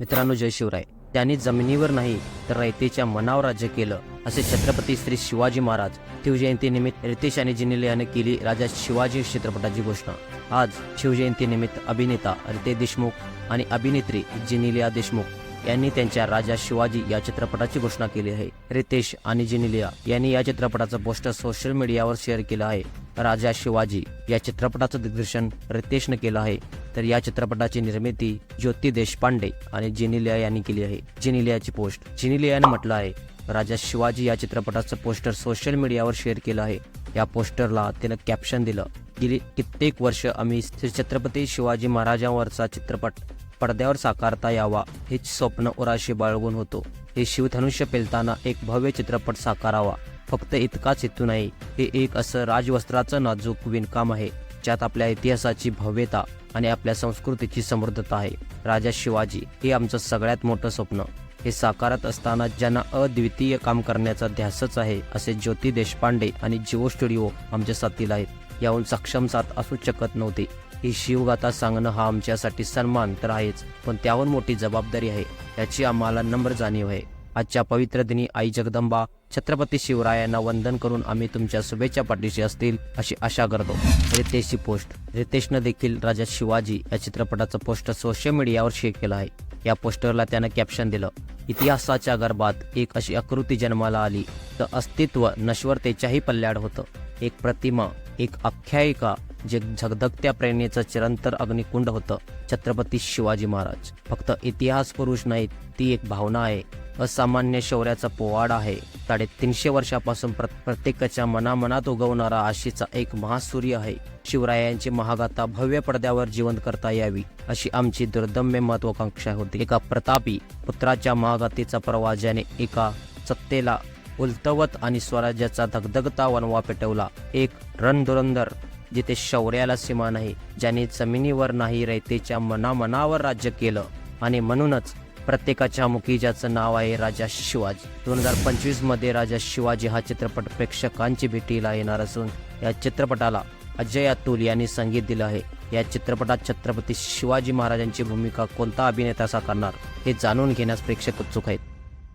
मित्रांनो जय शिवराय. त्यांनी जमिनीवर नाही तर रयतेच्या मनावर राज्य केलं असे छत्रपती श्री शिवाजी महाराज शिवजयंतीनिमित्त रितेश आणि जिनिले याने केली राजा शिवाजी चित्रपटाची घोषणा. आज शिवजयंतीनिमित्त अभिनेता रितेश देशमुख आणि अभिनेत्री जिनिलिया देशमुख यांनी त्यांच्या राजा शिवाजी या चित्रपटाची घोषणा केली आहे. रितेश आणि जिनिलिया यांनी या चित्रपटाचं पोस्टर सोशल मीडियावर शेअर केलं आहे. राजा शिवाजी या चित्रपटाचं दिग्दर्शन रितेशनं केलं आहे. तर या चित्रपटाची निर्मिती ज्योती देशपांडे आणि जिनिलिया यांनी केली आहे. जिनिलियाची पोस्ट. जिनिलियानं म्हटलं आहे राजा शिवाजी या चित्रपटाचं पोस्टर सोशल मीडियावर शेअर केलं आहे. या पोस्टरला तिनं कॅप्शन दिलं गेली कित्येक वर्ष आम्ही श्री छत्रपती शिवाजी महाराजांवरचा चित्रपट पडद्यावर साकारता यावा हेच स्वप्न उराशी बाळगून होतो. हे शिवधनुष्य पेलताना एक भव्य चित्रपट साकारावा. फक्त इतकाच हेतू नाही हे एक असं राजवस्त्राचं नाजूक विणकाम आहे. ज्यात आपल्या इतिहासाची भव्यता आणि आपल्या संस्कृतीची समृद्धता आहे. राजा शिवाजी हे आमचं सगळ्यात मोठं स्वप्न. हे साकारत असताना ज्यांना अद्वितीय काम करण्याचा ध्यासच आहे असे ज्योती देशपांडे आणि जिओ स्टुडिओ आमच्या साथीला आहेत. याहून सक्षम साथ असू शकत नव्हते. ही शिवगाथा सांगणं हा आमच्यासाठी सन्मान तर आहेच पण त्याहून मोठी जबाबदारी आहे. याची आम्हाला नम्र जाणीव आहे. आजच्या पवित्र दिनी आई जगदंबा छत्रपती शिवरायांना वंदन करून आम्ही तुमच्या शुभेच्छा पाठीशी असतील अशी आशा करतो. रितेशची पोस्ट. रितेशनं देखील राजा शिवाजी या चित्रपटाचं पोस्टर सोशल मीडियावर शेअर केलं आहे. या पोस्टरला त्यानं कॅप्शन दिलं इतिहासाच्या गर्भात एक अशी आकृती जन्माला आली. तर अस्तित्व नश्वरतेच्याही पल्ल्याड होतं. एक प्रतिमा एक आख्यायिका जे झगधगत्या प्रेरणेचं चिरंतर अग्निकुंड होतं. छत्रपती शिवाजी महाराज. फक्त इतिहास पुरुष नाहीत ती एक भावना आहे. असामान्य शौर्याचा पोवाड आहे. साडेतीनशे वर्षापासून प्र प्रत्येकाच्या मनामनात उगवणारा आशेचा एक महासूर्य आहे. शिवरायांची महागाथा भव्य पडद्यावर जिवंत करता यावी अशी आमची दुर्दम्य महत्वाकांक्षा होती. एका प्रतापी पुत्राच्या महागातीचा प्रवास ज्याने एका सत्तेला उलतवत आणि स्वराज्याचा धगधगता वनवा पेटवला एक रणधुरंदर जिथे शौर्याला सीमा नाही ज्याने जमिनीवर नाही रयतेच्या मनामनावर राज्य केलं आणि म्हणूनच प्रत्येकाच्या मुखी ज्याचं नाव आहे राजा शिवाजी. दोन हजार पंचवीसमध्ये राजा शिवाजी हा चित्रपट प्रेक्षकांची भेटीला येणार असून या चित्रपटाला अजय अतुल यांनी संगीत दिलं आहे. या चित्रपटात छत्रपती शिवाजी महाराजांची भूमिका कोणता अभिनेता साकारणार हे जाणून घेण्यास प्रेक्षक उत्सुक आहेत.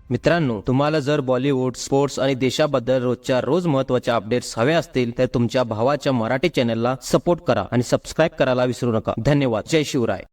मित्रांनो तुम्हाला जर बॉलिवूड स्पोर्ट्स आणि देशाबद्दल रोजच्या रोज महत्त्वाच्या अपडेट्स हवे असतील तर तुमच्या भावाच्या मराठी चॅनलला सपोर्ट करा आणि सबस्क्राईब करायला विसरू नका. धन्यवाद. जय शिवराय.